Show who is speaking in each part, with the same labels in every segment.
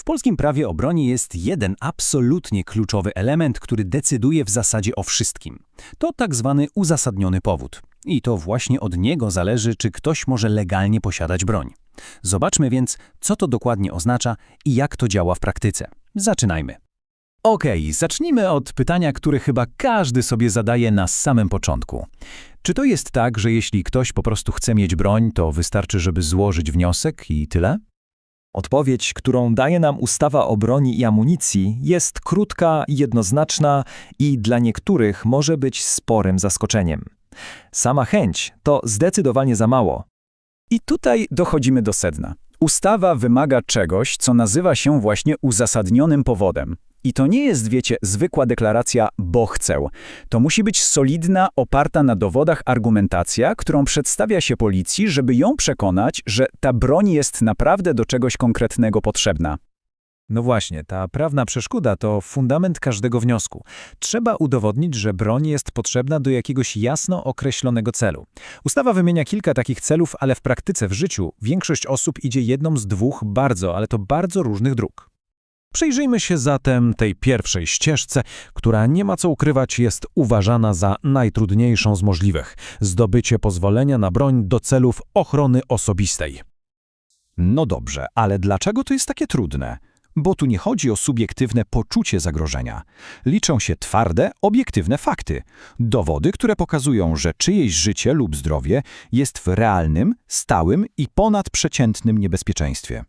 Speaker 1: W polskim prawie o broni jest jeden absolutnie kluczowy element, który decyduje w zasadzie o wszystkim. To tak zwany uzasadniony powód. I to właśnie od niego zależy, czy ktoś może legalnie posiadać broń. Zobaczmy więc, co to dokładnie oznacza i jak to działa w praktyce. Zaczynajmy. Okej, zacznijmy od pytania, które chyba każdy sobie zadaje na samym początku. Czy to jest tak, że jeśli ktoś po prostu chce mieć broń, to wystarczy, żeby złożyć wniosek i tyle?
Speaker 2: Odpowiedź, którą daje nam ustawa o broni i amunicji, jest krótka, jednoznaczna i dla niektórych może być sporym zaskoczeniem. Sama chęć to zdecydowanie za mało.
Speaker 3: I tutaj dochodzimy do sedna. Ustawa wymaga czegoś, co nazywa się właśnie uzasadnionym powodem. I to nie jest, wiecie, zwykła deklaracja bo chcę. To musi być solidna, oparta na dowodach argumentacja, którą przedstawia się policji, żeby ją przekonać, że ta broń jest naprawdę do czegoś konkretnego potrzebna.
Speaker 4: No właśnie, ta prawna przeszkoda to fundament każdego wniosku. Trzeba udowodnić, że broń jest potrzebna do jakiegoś jasno określonego celu. Ustawa wymienia kilka takich celów, ale w praktyce, w życiu, większość osób idzie jedną z dwóch bardzo, ale to bardzo różnych dróg. Przyjrzyjmy się zatem tej pierwszej ścieżce, która nie ma co ukrywać jest uważana za najtrudniejszą z możliwych – zdobycie pozwolenia na broń do celów ochrony osobistej.
Speaker 5: No dobrze, ale dlaczego to jest takie trudne? Bo tu nie chodzi o subiektywne poczucie zagrożenia. Liczą się twarde, obiektywne fakty. Dowody, które pokazują, że czyjeś życie lub zdrowie jest w realnym, stałym i ponadprzeciętnym niebezpieczeństwie.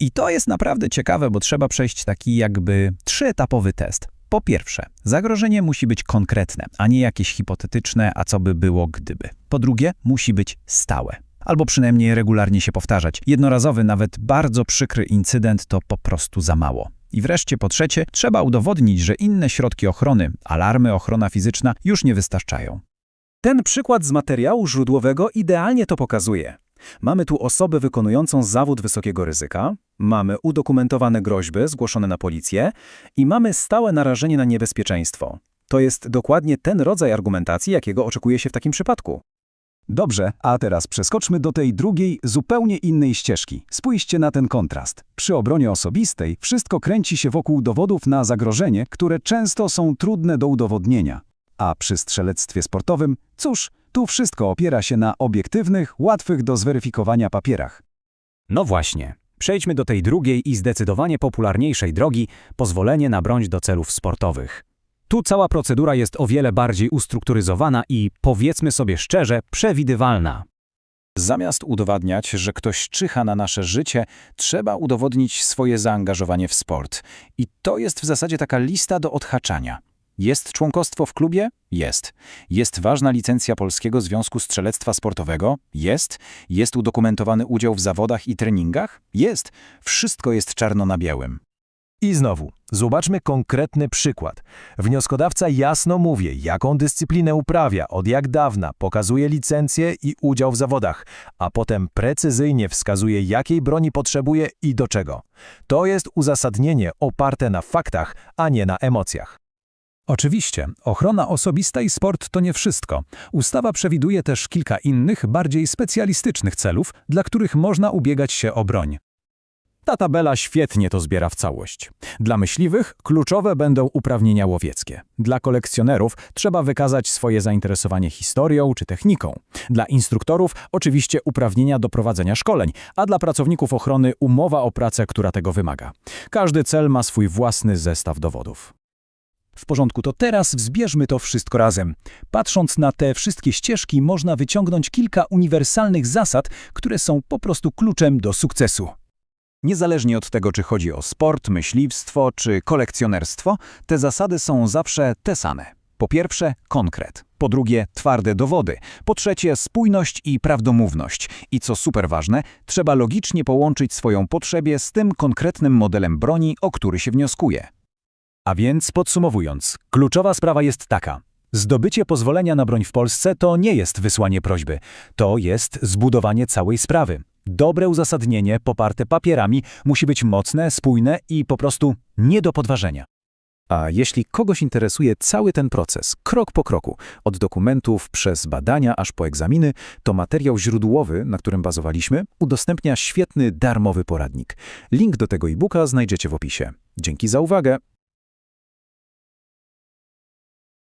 Speaker 3: I to jest naprawdę ciekawe, bo trzeba przejść taki jakby trzyetapowy test. Po pierwsze, zagrożenie musi być konkretne, a nie jakieś hipotetyczne, a co by było gdyby. Po drugie, musi być stałe. Albo przynajmniej regularnie się powtarzać. Jednorazowy, nawet bardzo przykry incydent to po prostu za mało. I wreszcie po trzecie, trzeba udowodnić, że inne środki ochrony, alarmy, ochrona fizyczna już nie wystarczają. Ten przykład z materiału źródłowego idealnie to pokazuje. Mamy tu osobę wykonującą zawód wysokiego ryzyka, mamy udokumentowane groźby zgłoszone na policję i mamy stałe narażenie na niebezpieczeństwo. To jest dokładnie ten rodzaj argumentacji, jakiego oczekuje się w takim przypadku.
Speaker 6: Dobrze, a teraz przeskoczmy do tej drugiej, zupełnie innej ścieżki. Spójrzcie na ten kontrast. Przy obronie osobistej wszystko kręci się wokół dowodów na zagrożenie, które często są trudne do udowodnienia. A przy strzelectwie sportowym, cóż, tu wszystko opiera się na obiektywnych, łatwych do zweryfikowania papierach.
Speaker 1: No właśnie. Przejdźmy do tej drugiej i zdecydowanie popularniejszej drogi pozwolenie na broń do celów sportowych. Tu cała procedura jest o wiele bardziej ustrukturyzowana i, powiedzmy sobie szczerze, przewidywalna.
Speaker 3: Zamiast udowadniać, że ktoś czyha na nasze życie, trzeba udowodnić swoje zaangażowanie w sport. I to jest w zasadzie taka lista do odhaczania. Jest członkostwo w klubie? Jest. Jest ważna licencja Polskiego Związku Strzelectwa Sportowego? Jest. Jest udokumentowany udział w zawodach i treningach? Jest. Wszystko jest czarno na białym.
Speaker 4: I znowu, zobaczmy konkretny przykład. Wnioskodawca jasno mówi, jaką dyscyplinę uprawia, od jak dawna, pokazuje licencję i udział w zawodach, a potem precyzyjnie wskazuje, jakiej broni potrzebuje i do czego. To jest uzasadnienie oparte na faktach, a nie na emocjach.
Speaker 7: Oczywiście, ochrona osobista i sport to nie wszystko. Ustawa przewiduje też kilka innych, bardziej specjalistycznych celów, dla których można ubiegać się o broń.
Speaker 3: Ta tabela świetnie to zbiera w całość. Dla myśliwych kluczowe będą uprawnienia łowieckie. Dla kolekcjonerów trzeba wykazać swoje zainteresowanie historią czy techniką. Dla instruktorów oczywiście uprawnienia do prowadzenia szkoleń, a dla pracowników ochrony umowa o pracę, która tego wymaga. Każdy cel ma swój własny zestaw dowodów.
Speaker 7: W porządku, to teraz wzbierzmy to wszystko razem. Patrząc na te wszystkie ścieżki, można wyciągnąć kilka uniwersalnych zasad, które są po prostu kluczem do sukcesu.
Speaker 3: Niezależnie od tego, czy chodzi o sport, myśliwstwo czy kolekcjonerstwo, te zasady są zawsze te same. Po pierwsze, konkret. Po drugie, twarde dowody. Po trzecie, spójność i prawdomówność. I co super ważne, trzeba logicznie połączyć swoją potrzebę z tym konkretnym modelem broni, o który się wnioskuje.
Speaker 1: A więc podsumowując, kluczowa sprawa jest taka. Zdobycie pozwolenia na broń w Polsce to nie jest wysłanie prośby, to jest zbudowanie całej sprawy. Dobre uzasadnienie poparte papierami musi być mocne, spójne i po prostu nie do podważenia.
Speaker 4: A jeśli kogoś interesuje cały ten proces, krok po kroku, od dokumentów przez badania aż po egzaminy, to materiał źródłowy, na którym bazowaliśmy, udostępnia świetny darmowy poradnik. Link do tego e-booka znajdziecie w opisie. Dzięki za uwagę.